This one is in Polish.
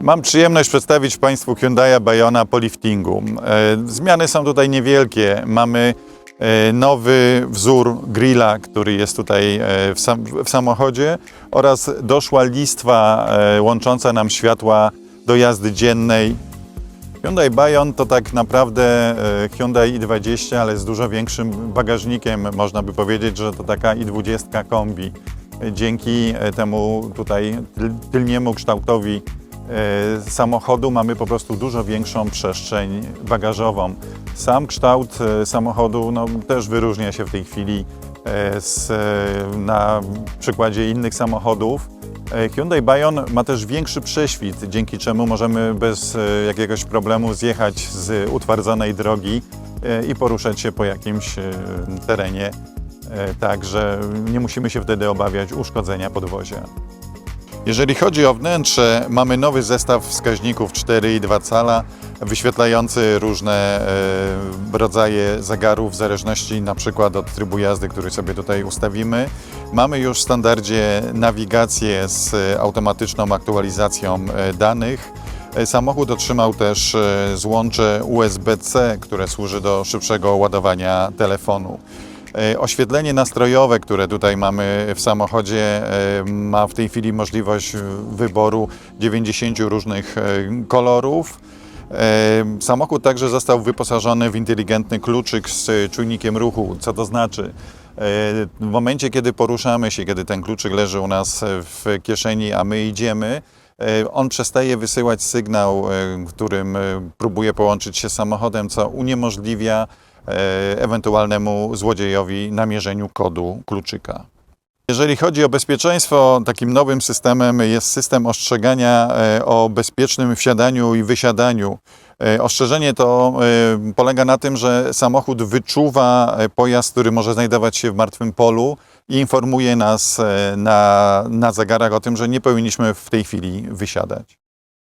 Mam przyjemność przedstawić Państwu Hyundai Bayona po liftingu. E, Zmiany są tutaj niewielkie. Mamy e, nowy wzór grilla, który jest tutaj e, w, sam, w samochodzie oraz doszła listwa łącząca nam światła do jazdy dziennej. Hyundai Bayon to tak naprawdę Hyundai i20, ale z dużo większym bagażnikiem. Można by powiedzieć, że to taka i20 kombi. Dzięki temu tutaj tyl- tylniemu kształtowi samochodu mamy po prostu dużo większą przestrzeń bagażową. Sam kształt e, samochodu no, też wyróżnia się w tej chwili e, z, e, na przykładzie innych samochodów. E, Hyundai Bayon ma też większy prześwit, dzięki czemu możemy bez e, jakiegoś problemu zjechać z utwardzonej drogi e, i poruszać się po jakimś e, terenie. E, Także nie musimy się wtedy obawiać uszkodzenia podwozia. Jeżeli chodzi o wnętrze, mamy nowy zestaw wskaźników 4,2 cala, wyświetlający różne e, rodzaje zegarów w zależności na przykład od trybu jazdy, który sobie tutaj ustawimy. Mamy już w standardzie nawigację z automatyczną aktualizacją e, danych. E, Samochód otrzymał też złącze USB-C, które służy do szybszego ładowania telefonu. E, Oświetlenie nastrojowe, które tutaj mamy w samochodzie, e, ma w tej chwili możliwość wyboru 90 różnych e, kolorów. Samochód także został wyposażony w inteligentny kluczyk z czujnikiem ruchu. Co to znaczy? W momencie, kiedy poruszamy się, kiedy ten kluczyk leży u nas w kieszeni, a my idziemy, on przestaje wysyłać sygnał, którym próbuje połączyć się z samochodem, co uniemożliwia ewentualnemu złodziejowi namierzeniu kodu kluczyka. Jeżeli chodzi o bezpieczeństwo, takim nowym systemem jest system ostrzegania e, o bezpiecznym wsiadaniu i wysiadaniu. E, Ostrzeżenie to e, polega na tym, że samochód wyczuwa e, pojazd, który może znajdować się w martwym polu i informuje nas e, na, na zegarach o tym, że nie powinniśmy w tej chwili wysiadać.